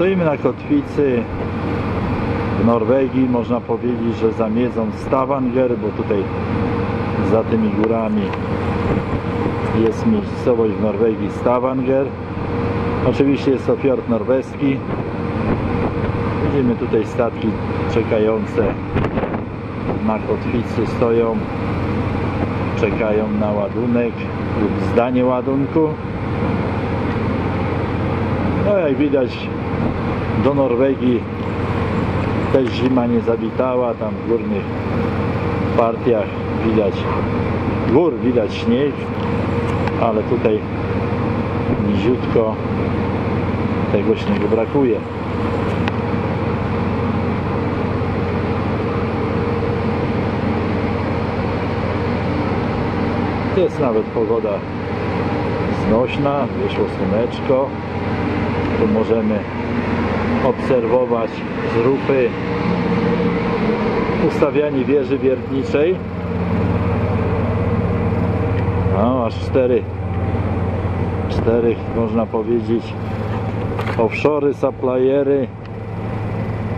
Stoimy na kotwicy w Norwegii, można powiedzieć, że za miedzą Stavanger, bo tutaj za tymi górami jest miejscowość w Norwegii Stavanger. Oczywiście jest to fiord norweski. Widzimy tutaj statki czekające na kotwicy stoją, czekają na ładunek lub zdanie ładunku. No jak widać do Norwegii też zima nie zawitała, tam w górnych partiach widać gór, widać śnieg, ale tutaj niziutko tego śniegu brakuje. Jest nawet pogoda znośna, wyszło słoneczko. Tu możemy obserwować z rupy ustawianie wieży wiertniczej. No, aż cztery, cztery można powiedzieć. Offshory, suppliery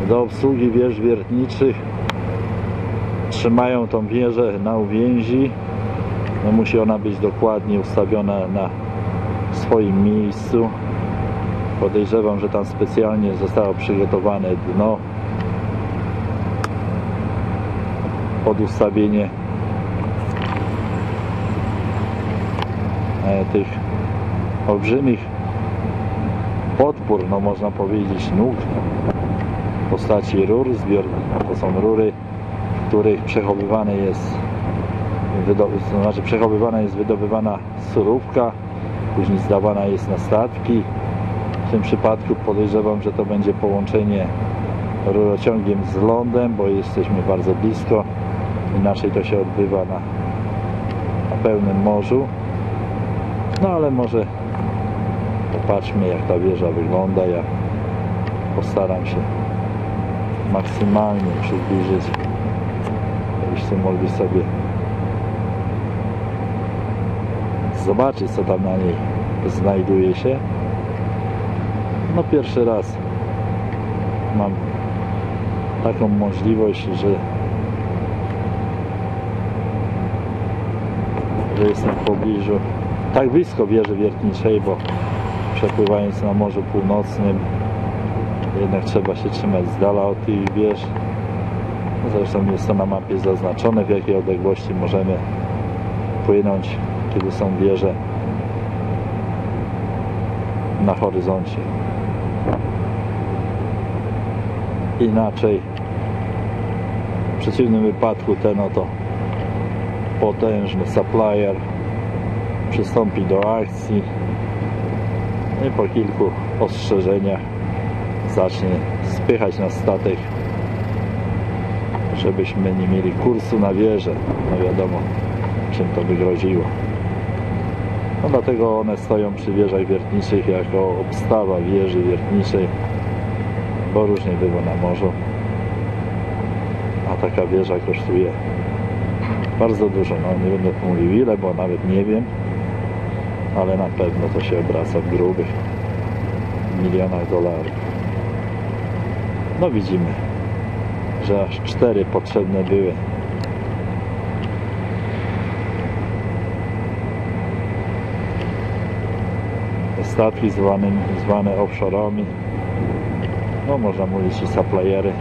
do obsługi wież wiertniczych. Trzymają tą wieżę na uwięzi. No musi ona być dokładnie ustawiona na swoim miejscu podejrzewam, że tam specjalnie zostało przygotowane dno pod ustawienie e, tych olbrzymich podpór, no można powiedzieć nóg w postaci rur zbiornych. To są rury, w których przechowywane jest znaczy przechowywana jest wydobywana surówka, później zdawana jest na statki. Tym przypadku podejrzewam, że to będzie połączenie rurociągiem z lądem, bo jesteśmy bardzo blisko. Inaczej to się odbywa na, na pełnym morzu. No ale może popatrzmy jak ta wieża wygląda. Ja postaram się maksymalnie przybliżyć, żebyście mogli sobie zobaczyć co tam na niej znajduje się no pierwszy raz mam taką możliwość, że że jestem w pobliżu tak blisko wieży wiertniczej, bo przepływając na Morzu Północnym jednak trzeba się trzymać z dala od tych wież zresztą jest to na mapie zaznaczone w jakiej odległości możemy płynąć kiedy są wieże na horyzoncie. Inaczej. W przeciwnym wypadku ten oto potężny supplier przystąpi do akcji i po kilku ostrzeżeniach zacznie spychać na statek żebyśmy nie mieli kursu na wieżę. No wiadomo czym to by groziło no dlatego one stoją przy wieżach wiertniczych jako obstawa wieży wiertniczej, bo różnie było na morzu. A taka wieża kosztuje bardzo dużo. No nie będę mówił ile, bo nawet nie wiem, ale na pewno to się obraca w grubych milionach dolarów. No widzimy, że aż cztery potrzebne były statki zwane, zwane offshore'ami. No można mówić i suppliery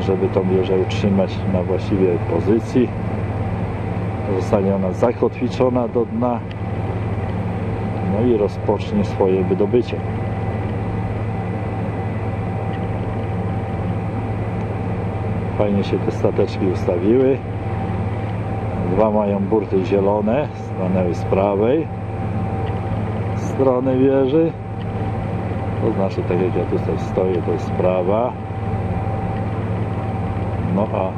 żeby tą wieżę utrzymać na właściwej pozycji. Zostanie ona zakotwiczona do dna. No i rozpocznie swoje wydobycie. Fajnie się te stateczki ustawiły. Dwa mają burty zielone stanęły z prawej strony wieży. To znaczy tak jak ja tutaj stoję to jest prawa. No a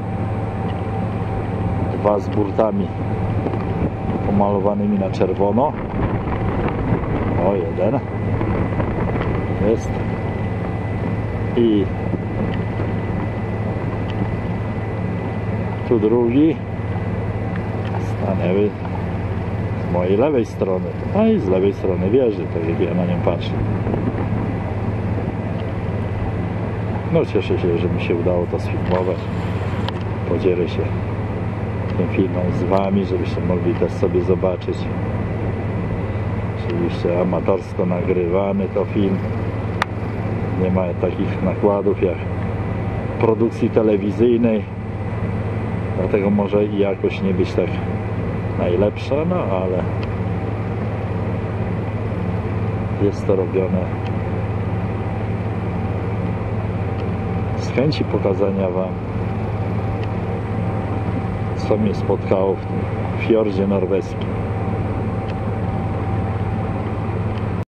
dwa z burtami pomalowanymi na czerwono. O jeden jest. I tu drugi. Stanęły mojej lewej strony, a i z lewej strony wieży, jak ja na nią patrzę. No cieszę się, że mi się udało to sfilmować. Podzielę się tym filmem z Wami, żebyście mogli też sobie zobaczyć. Oczywiście amatorsko nagrywany to film. Nie ma takich nakładów jak produkcji telewizyjnej. Dlatego może i jakoś nie być tak najlepsza, no ale jest to robione z chęci pokazania Wam, co mnie spotkało w tym fiordzie norweskim.